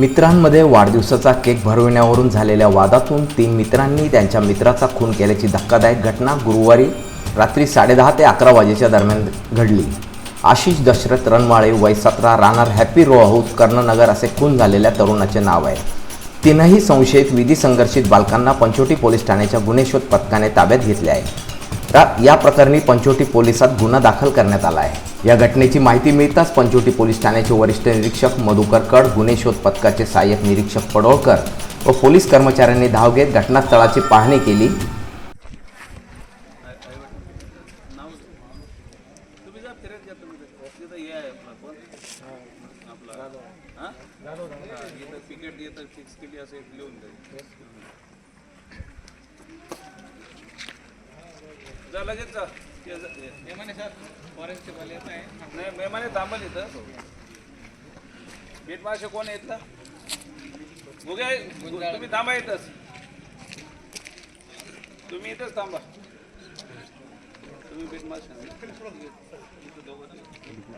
मित्रांमध्ये वाढदिवसाचा केक भरविण्यावरून झालेल्या वादातून तीन मित्रांनी त्यांच्या मित्राचा खून केल्याची धक्कादायक घटना गुरुवारी रात्री साडेदहा ते अकरा वाजेच्या दरम्यान घडली. आशिष दशरथ रणमाळे वय सतरा राहणार हॅपी रो हाऊस कर्णनगर असे खून झालेल्या तरुणाचे नाव आहे. तीनही संशयित विधी संघर्षित बालकांना पंचोटी पोलीस ठाण्याच्या गुन्हे शोध पथकाने ताब्यात घेतले आहे. या प्रकरणी पंचोटी पोलिसात गुन्हा दाखल करण्यात आला आहे. या घटनेची माहिती मिळताच पंचोटी पोलीस ठाण्याचे वरिष्ठ निरीक्षक मधुकर कड गुन्हे शोध पथकाचे सहाय्यक निरीक्षक पडोळकर व पोलीस कर्मचाऱ्यांनी धाव घेत घटनास्थळाची पाहणी केली. आपला कोण आपला हां हां, इथं तिकीट येतं फिक्स केली असं एक लिहून जाईल जा लगेच जा. ते जा- हे- सर फॉरेन्सचे वाले येत आहे. नाही मेहमाने थांबल इथं. बीट मासे कोण आहेत ना? मुगे तुम्ही थांबा इथंच. तुम्ही इथंच थांबा. तुम्ही बीट मासे इथं दोघं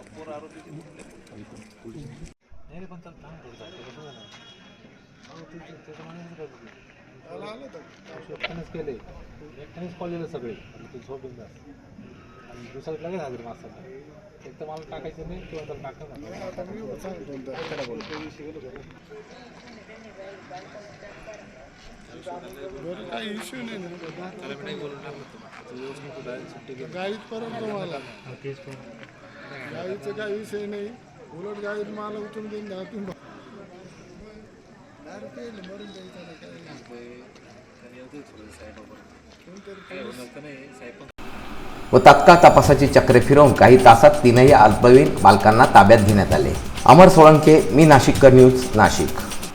पोरं आरोपी एकट्यानेच केले. एकट्यानेच कॉलेजला सगळे. आणि ते झोपून जा आणि दुसऱ्या लगेच हजर मास्तर. एक तर मला टाकायचं नाही किंवा काही इश्यू नाही ना. गाईत परत मला गाईचं काही विषय नाही. उलट गाईत मला उचलून देईन दहा तुम्ही मरून द्यायचं ना काय व तात्काळ तपासाची चक्रे फिरवून काही तासात तीनही अल्पवयीन बालकांना ताब्यात घेण्यात आले अमर सोळंके मी नाशिककर न्यूज नाशिक